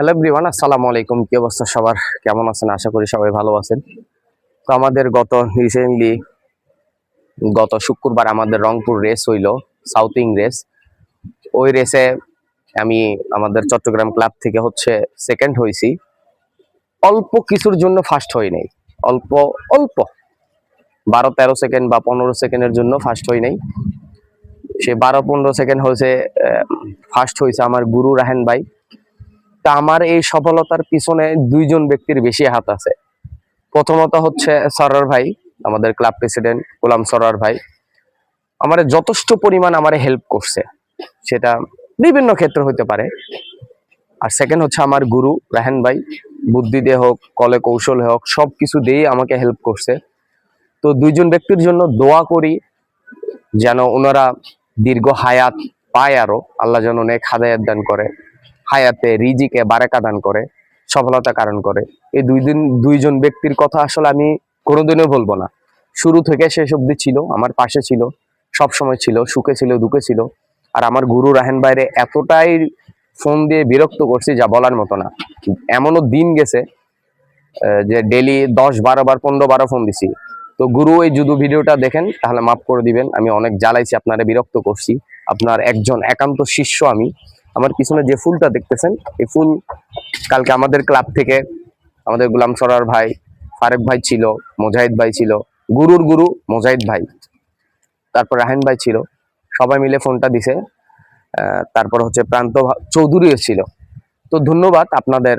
Hello everyone আসসালামু আলাইকুম। কি অবস্থা সবার? কেমন আছেন? আশা করি সবাই ভালো আছেন। তো আমাদের গত রিসেন্টলি গত শুক্রবার আমাদের রংপুর রেস হইল সাউথিং রেস ওই রেসে আমি আমাদের চট্টগ্রাম ক্লাব থেকে হচ্ছে সেকেন্ড হয়েছি অল্প কিছুর জন্য ফার্স্ট হই নাই। অল্প অল্প। বারো, তেরো সেকেন্ড বা পনেরো সেকেন্ডের জন্য ফার্স্ট হই নাই। সে বারো, পনেরো সেকেন্ড হয়েছে ফার্স্ট হয়েছে আমার গুরু রাহেন ভাই। তা আমার এই সফলতার পিছনে দুইজন ব্যক্তির বেশি হাত আছে। প্রথমত হচ্ছে সরার ভাই, আমাদের ক্লাব প্রেসিডেন্ট গোলাম সরার ভাই। আমার যথেষ্ট পরিমাণ আমার হেল্প করছে। সেটা বিভিন্ন ক্ষেত্রে হতে পারে। আর সেকেন্ড হচ্ছে আমার গুরু রাহেন ভাই। বুদ্ধি দিয়ে হোক, কলে কৌশল হোক সব কিছু দিয়েই আমাকে হেল্প করছে। তো দুইজন ব্যক্তির জন্য দোয়া করি যেন ওনারা দীর্ঘ হায়াত পায় আরও। আল্লাহ যেন অনেক হাদায়াত দান করে। হায়াতে, রিজিকে বারেকা দান করে, সফলতা কারণ করে। এই দুই দিন, দুইজন ব্যক্তির কথা আসলে আমি কোনোদিনও বলব না। শুরু থেকে শেষ অবধি ছিল, আমার পাশে ছিল সব সময় ছিল, সুখে ছিল, দুঃখে ছিল। আর আমার গুরু রাহেন বাইরে এতটাই ফোন দিয়ে বিরক্ত করছি যা বলার মতো না। এমনও দিন গেছে যে ডেলি দশ বারো বার, পনেরো বারো ফোন দিছি। তো গুরু, এই যুদু ভিডিওটা দেখেন, তাহলে মাফ করে দিবেন। আমি অনেক জ্বালাইছি, আপনারা বিরক্ত করছি। আপনার একজন একান্ত শিষ্য আমি। আমার পিছনে যে ফুলটা দেখতেছেন, এই ফুল কালকে আমাদের ক্লাব থেকে আমাদের গুলাম সরার ভাই, ফারেক ভাই ছিল, মোজাহিদ ভাই ছিল, গুরুর গুরু মোজাহিদ ভাই, তারপর রাহেন ভাই ছিল, সবাই মিলে ফোনটা দিছে তারপর হচ্ছে প্রান্ত চৌধুরীও ছিল তো ধন্যবাদ আপনাদের,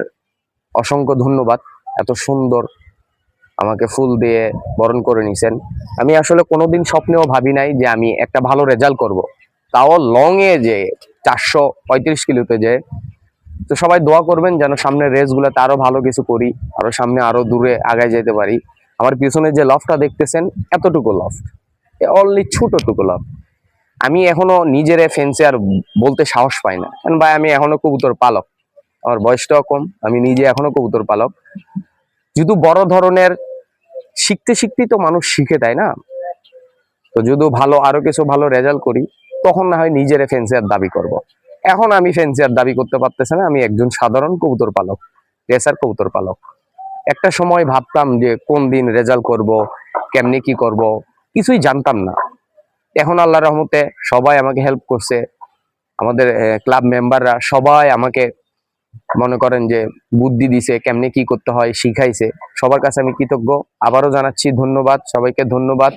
অসংখ্য ধন্যবাদ, এত সুন্দর আমাকে ফুল দিয়ে বরণ করে নিছেন। আমি আসলে কোনোদিন স্বপ্নেও ভাবি নাই যে আমি একটা ভালো রেজাল্ট করব। তাও লং এ যে চারশো পঁয়ত্রিশ কিলোতে যে, তো সবাই দোয়া করবেন যেন সামনের রেসগুলোতে আরও ভালো কিছু করি, আরও সামনে আরও দূরে আগায় যেতে পারি। আমার পিছনে যে লফটা দেখতেছেন, এতটুকু লফট অনলি ছোটটুকু লফট আমি এখনও নিজেরে ফেন্সে আর বলতে সাহস পাই না। কারণ ভাই, আমি এখনও কবুতর পালক। আমার বয়সটাও কম, আমি নিজে এখনও কবুতর পালক। যদি বড় ধরনের শিখতে শিখতেই তো মানুষ শিখে, তাই না? তো যদি ভালো, আরও কিছু ভালো রেজাল্ট করি তখন না হয় নিজের ফেন্সিয়ার দাবি করব। এখন আমি ফেন্সিয়ার দাবি করতে পারতেছি না, আমি একজন সাধারণ কবুতর পালক রেসার কবুতর পালক। একটা সময় ভাবতাম যে কোন দিন রেজাল্ট করব, কেমনি কি করব, কিছুই জানতাম না। এখন আল্লাহ রহমতে সবাই আমাকে হেল্প করছে। আমাদের ক্লাব মেম্বাররা সবাই আমাকে মনে করেন যে বুদ্ধি দিছে, কেমনে কি করতে হয় শিখাইছে। সবার কাছে আমি কৃতজ্ঞ। আবারও জানাচ্ছি ধন্যবাদ। সবাইকে ধন্যবাদ।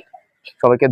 সবাইকে